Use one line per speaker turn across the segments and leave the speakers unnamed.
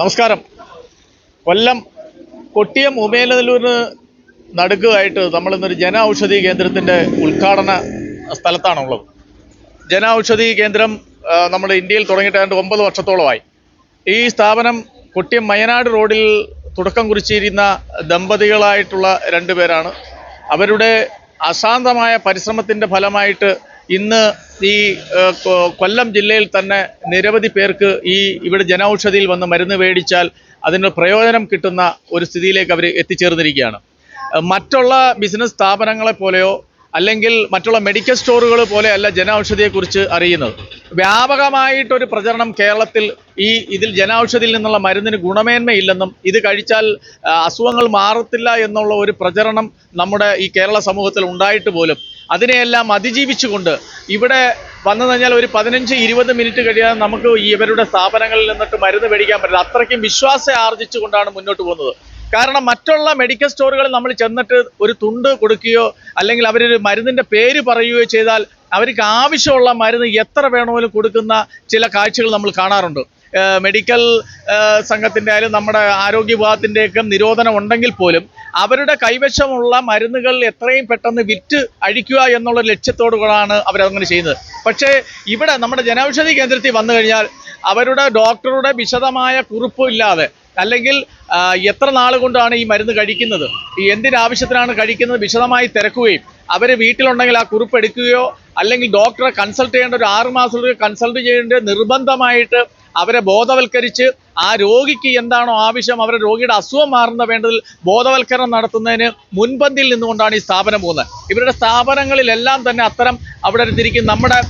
നമസ്കാരം. കൊല്ലം കൊട്ടിയം ഉമേലൂരിന് നടുക്കുമായിട്ട് നമ്മളിന്നൊരു ജന ഔഷധി കേന്ദ്രത്തിന്റെ ഉദ്ഘാടന സ്ഥലത്താണുള്ളത്. ജന ഔഷധി കേന്ദ്രം നമ്മുടെ ഇന്ത്യയിൽ തുടങ്ങിയിട്ട് ഏതാണ്ട് ഒമ്പത് വർഷത്തോളമായി. ഈ സ്ഥാപനം കൊട്ടിയം മയനാട് റോഡിൽ തുടക്കം കുറിച്ചിരുന്ന ദമ്പതികളായിട്ടുള്ള രണ്ടു പേരാണ് അവരുടെ അശാന്തമായ പരിശ്രമത്തിന്റെ ഫലമായിട്ട് ഇന്ന് ഈ കൊല്ലം ജില്ലയിൽ തന്നെ നിരവധി പേർക്ക് ഈ ഇവിടെ ജനൌഷധിയിൽ വന്ന് മരുന്ന് മേടിച്ചാൽ അതിന് പ്രയോജനം കിട്ടുന്ന ഒരു സ്ഥിതിയിലേക്ക് അവർ എത്തിച്ചേർന്നിരിക്കുകയാണ്. മറ്റുള്ള ബിസിനസ് സ്ഥാപനങ്ങളെ പോലെയോ അല്ലെങ്കിൽ മറ്റുള്ള മെഡിക്കൽ സ്റ്റോറുകൾ പോലെയല്ല ജനൌഷധിയെക്കുറിച്ച് അറിയുന്നത്. വ്യാപകമായിട്ടൊരു പ്രചരണം കേരളത്തിൽ ഈ ഇതിൽ ജനൌഷധിയിൽ നിന്നുള്ള മരുന്നിന് ഗുണമേന്മയില്ലെന്നും ഇത് കഴിച്ചാൽ അസുഖങ്ങൾ മാറത്തില്ല എന്നുള്ള ഒരു പ്രചരണം നമ്മുടെ ഈ കേരള സമൂഹത്തിൽ ഉണ്ടായിട്ട് പോലും അതിനെയെല്ലാം അതിജീവിച്ചുകൊണ്ട് ഇവിടെ വന്നു കഴിഞ്ഞാൽ ഒരു പതിനഞ്ച് ഇരുപത് മിനിറ്റ് കഴിയാതെ നമുക്ക് ഇവരുടെ സ്ഥാപനങ്ങളിൽ നിന്നിട്ട് മരുന്ന് മേടിക്കാൻ പറ്റില്ല. അത്രയ്ക്കും വിശ്വാസം ആർജിച്ചുകൊണ്ടാണ് മുന്നോട്ട് പോകുന്നത്. കാരണം മറ്റുള്ള മെഡിക്കൽ സ്റ്റോറുകളിൽ നമ്മൾ ചെന്നിട്ട് ഒരു തുണ്ട് കൊടുക്കുകയോ അല്ലെങ്കിൽ അവരൊരു മരുന്നിന്റെ പേര് പറയുകയോ ചെയ്താൽ അവർക്ക് ആവശ്യമുള്ള മരുന്ന് എത്ര വേണമെങ്കിലും കൊടുക്കുന്ന ചില കാഴ്ചകൾ നമ്മൾ കാണാറുണ്ട്. മെഡിക്കൽ സംഘത്തിന്റെ ആയാലും നമ്മുടെ ആരോഗ്യ വിഭാഗത്തിന്റെയൊക്കെ നിരോധനം ഉണ്ടെങ്കിൽ പോലും അവരുടെ കൈവശമുള്ള മരുന്നുകൾ എത്രയും പെട്ടെന്ന് വിറ്റ് അഴിക്കുക എന്നുള്ള ലക്ഷ്യത്തോടുകൂടാണ് അവരങ്ങനെ ചെയ്യുന്നത്. പക്ഷേ ഇവിടെ നമ്മുടെ ജനൌഷധി കേന്ദ്രത്തിൽ വന്നു കഴിഞ്ഞാൽ അവരുടെ ഡോക്ടറുടെ വിശദമായ കുറിപ്പും ഇല്ലാതെ അല്ലെങ്കിൽ എത്ര നാൾ കൊണ്ടാണ് ഈ മരുന്ന് കഴിക്കുന്നത്? എന്തിനാവശ്യത്തിനാണ് കഴിക്കുന്നത്? വിശദമായി തിരക്കുകയും അവർ വീട്ടിലുണ്ടെങ്കിൽ ആ കുറിപ്പ് എടുക്കുകയോ അല്ലെങ്കിൽ ഡോക്ടറെ കൺസൾട്ട് ചെയ്യേണ്ട ഒരു ആറ് മാസത്തിൽ കൺസൾട്ട് ചെയ്യേണ്ട നിർബന്ധമായിട്ട് അവരെ ബോധവൽക്കരിച്ച് ആ രോഗിക്ക് എന്താണോ ആവശ്യം അവരുടെ രോഗിയുടെ അസുഖം മാറുന്ന വേണ്ടതിൽ ബോധവൽക്കരണം നടത്തുന്നതിന് മുൻപന്തിയിൽ നിന്നുകൊണ്ടാണ് ഈ സ്ഥാപനം പോകുന്നത്. ഇവരുടെ സ്ഥാപനങ്ങളിലെല്ലാം തന്നെ അത്തരം അവിടെ തിരിക്കും നമ്മുടെ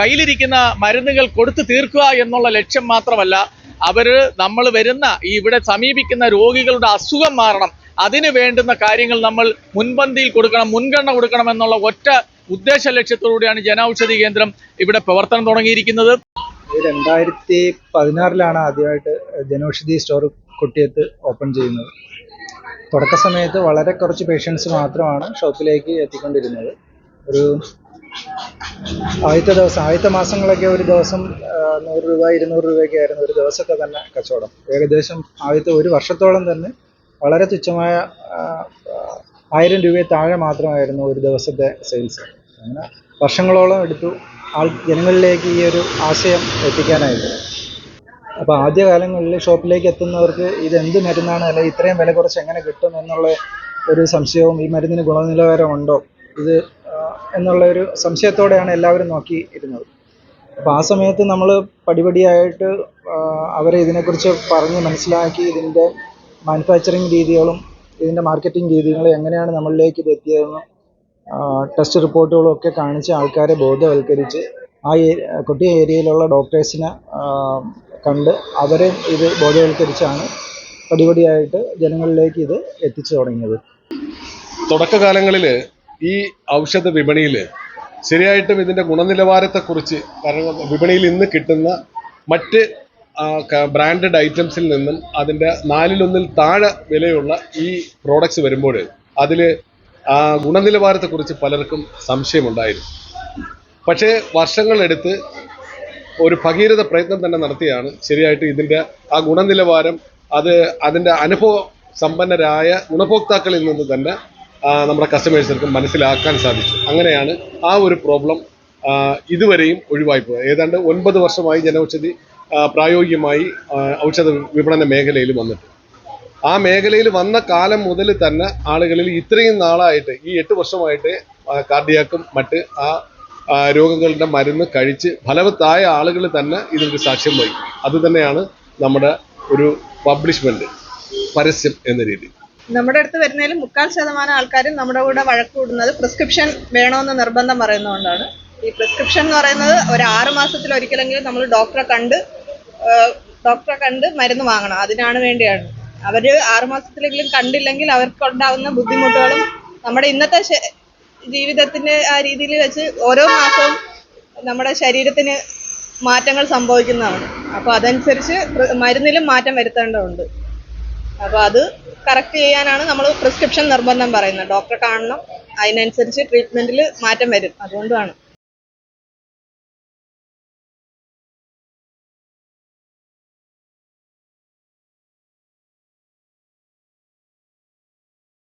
കയ്യിലിരിക്കുന്ന മരുന്നുകൾ കൊടുത്തു തീർക്കുക എന്നുള്ള ലക്ഷ്യം മാത്രമല്ല അവർ നമ്മൾ വരുന്ന ഈ ഇവിടെ സമീപിക്കുന്ന രോഗികളുടെ അസുഖം മാറണം. അതിന് വേണ്ടുന്ന കാര്യങ്ങൾ നമ്മൾ മുൻപന്തിയിൽ കൊടുക്കണം മുൻഗണന കൊടുക്കണം എന്നുള്ള ഒറ്റ ഉദ്ദേശ ലക്ഷ്യത്തോടുകൂടിയാണ് ജനൌഷധി കേന്ദ്രം ഇവിടെ പ്രവർത്തനം തുടങ്ങിയിരിക്കുന്നത്.
രണ്ടായിരത്തി പതിനാറിലാണ് ആദ്യമായിട്ട് ജനൌഷധി സ്റ്റോർ കൊട്ടിയത്ത് ഓപ്പൺ ചെയ്യുന്നത്. തുടക്ക സമയത്ത് വളരെ കുറച്ച് പേഷ്യൻസ് മാത്രമാണ് ഷോപ്പിലേക്ക് എത്തിക്കൊണ്ടിരുന്നത്. ഒരു ആദ്യത്തെ ദിവസം ആദ്യത്തെ മാസങ്ങളൊക്കെ ഒരു ദിവസം നൂറ് രൂപ ഇരുന്നൂറ് രൂപയൊക്കെ ആയിരുന്നു ഒരു ദിവസത്തെ തന്നെ കച്ചവടം. ഏകദേശം ആദ്യത്തെ ഒരു വർഷത്തോളം തന്നെ വളരെ തുച്ഛമായ ആയിരം രൂപയെ താഴെ മാത്രമായിരുന്നു ഒരു ദിവസത്തെ സെയിൽസ്. അങ്ങനെ വർഷങ്ങളോളം എടുത്തു. ആൾ ജനങ്ങളിലേക്ക് ഈ ഒരു ആശയം എത്തിക്കാനായിട്ട്. അപ്പോൾ ആദ്യകാലങ്ങളിൽ ഷോപ്പിലേക്ക് എത്തുന്നവർക്ക് ഇത് എന്ത് മരുന്നാണ്? അല്ലെങ്കിൽ ഇത്രയും വില കുറച്ച് എങ്ങനെ കിട്ടും എന്നുള്ള ഒരു സംശയവും ഈ മരുന്നിന് ഗുണനിലവാരമുണ്ടോ ഇത് എന്നുള്ള ഒരു സംശയത്തോടെയാണ് എല്ലാവരും നോക്കി ഇരുന്നത് അപ്പോൾ ആ സമയത്ത് നമ്മൾ പടിപടിയായിട്ട് അവരെ ഇതിനെക്കുറിച്ച് പറഞ്ഞ് മനസ്സിലാക്കി ഇതിന്റെ മാനുഫാക്ചറിങ് രീതികളും ഇതിന്റെ മാർക്കറ്റിംഗ് രീതികളും എങ്ങനെയാണ് നമ്മളിലേക്ക് ഇത് എത്തിയതെന്നും ടെസ്റ്റ് റിപ്പോർട്ടുകളും ഒക്കെ കാണിച്ച് ആൾക്കാരെ ബോധവൽക്കരിച്ച് ആ കുട്ടി ഏരിയയിലുള്ള ഡോക്ടേഴ്സിനെ കണ്ട് അവരെ ഇത് ബോധവൽക്കരിച്ചാണ് പടിപടിയായിട്ട് ജനങ്ങളിലേക്ക് ഇത് എത്തിച്ചു തുടങ്ങിയത്.
തുടക്കകാലങ്ങളിൽ ഈ ഔഷധ വിപണിയിൽ ശരിയായിട്ടും ഇതിന്റെ ഗുണനിലവാരത്തെക്കുറിച്ച് കാരണം വിപണിയിൽ ഇന്ന് കിട്ടുന്ന മറ്റ് ബ്രാൻഡഡ് ഐറ്റംസിൽ നിന്നും അതിന്റെ നാലിലൊന്നിൽ താഴെ വിലയുള്ള ഈ പ്രോഡക്റ്റ്സ് വരുമ്പോൾ അതിൽ ഗുണനിലവാരത്തെക്കുറിച്ച് പലർക്കും സംശയമുണ്ടായിരുന്നു. പക്ഷേ വർഷങ്ങളെടുത്ത് ഒരു ഭഗീരഥ പ്രയത്നം തന്നെ നടത്തിയാണ് ശരിയായിട്ട് ഇതിന്റെ ആ ഗുണനിലവാരം അത് അതിന്റെ അനുഭവ സമ്പന്നരായ ഗുണഭോക്താക്കളിൽ നിന്ന് തന്നെ ആ, നമ്മുടെ കസ്റ്റമേഴ്സിനർക്ക് മനസ്സിലാക്കാൻ സാധിച്ചു. അങ്ങനെയാണ് ആ ഒരു പ്രോബ്ലം ഇതുവരെയും ഒഴിവായി പോയത് ഏതാണ്ട് ഒൻപത് വർഷമായി ജനൌഷധി പ്രായോഗികമായി ഔഷധ വിപണന മേഖലയിൽ വന്നിട്ട് ആ മേഖലയിൽ വന്ന കാലം മുതൽ തന്നെ ആളുകളിൽ ഇത്രയും നാളായിട്ട് ഈ എട്ട് വർഷമായിട്ട് കാർഡിയാക്കും മറ്റ് ആ രോഗങ്ങളുടെ മരുന്ന് കഴിച്ച് ഫലവത്തായ ആളുകൾ തന്നെ ഇതിനൊരു സാക്ഷ്യം വഹിക്കും. അത് തന്നെയാണ് നമ്മുടെ ഒരു പബ്ലിഷ്മെന്റ് പരസ്യം എന്ന രീതി.
നമ്മുടെ അടുത്ത് വരുന്നതിൽ മുക്കാൽ ശതമാനം ആൾക്കാരും നമ്മുടെ കൂടെ വഴക്ക് കൂടുന്നത് പ്രിസ്ക്രിപ്ഷൻ വേണമെന്ന് നിർബന്ധം പറയുന്നതുകൊണ്ടാണ്. ഈ പ്രിസ്ക്രിപ്ഷൻ എന്ന് പറയുന്നത് ഒരു ആറ് മാസത്തിൽ ഒരിക്കലെങ്കിലും നമ്മൾ ഡോക്ടറെ കണ്ട് ഡോക്ടറെ കണ്ട് മരുന്ന് വാങ്ങണം. അതിനാണ് വേണ്ടിയാണ്. അവർ ആറ് മാസത്തിലെങ്കിലും കണ്ടില്ലെങ്കിൽ അവർക്കുണ്ടാകുന്ന ബുദ്ധിമുട്ടുകളും നമ്മുടെ ഇന്നത്തെ ജീവിതത്തിന്റെ ആ രീതിയിൽ വെച്ച് ഓരോ മാസവും നമ്മുടെ ശരീരത്തിന് മാറ്റങ്ങൾ സംഭവിക്കുന്നതാണ്. അപ്പോൾ അതനുസരിച്ച് മരുന്നിലും മാറ്റം വരുത്തേണ്ടതുണ്ട്. അപ്പോൾ അത് കറക്റ്റ് ചെയ്യാനാണ് നമ്മൾ പ്രിസ്ക്രിപ്ഷൻ നിർബന്ധം പറയുന്നത്. ഡോക്ടറെ കാണണം. അതിനനുസരിച്ച് ട്രീറ്റ്മെന്റിൽ മാറ്റം വരും. അതുകൊണ്ടാണ്.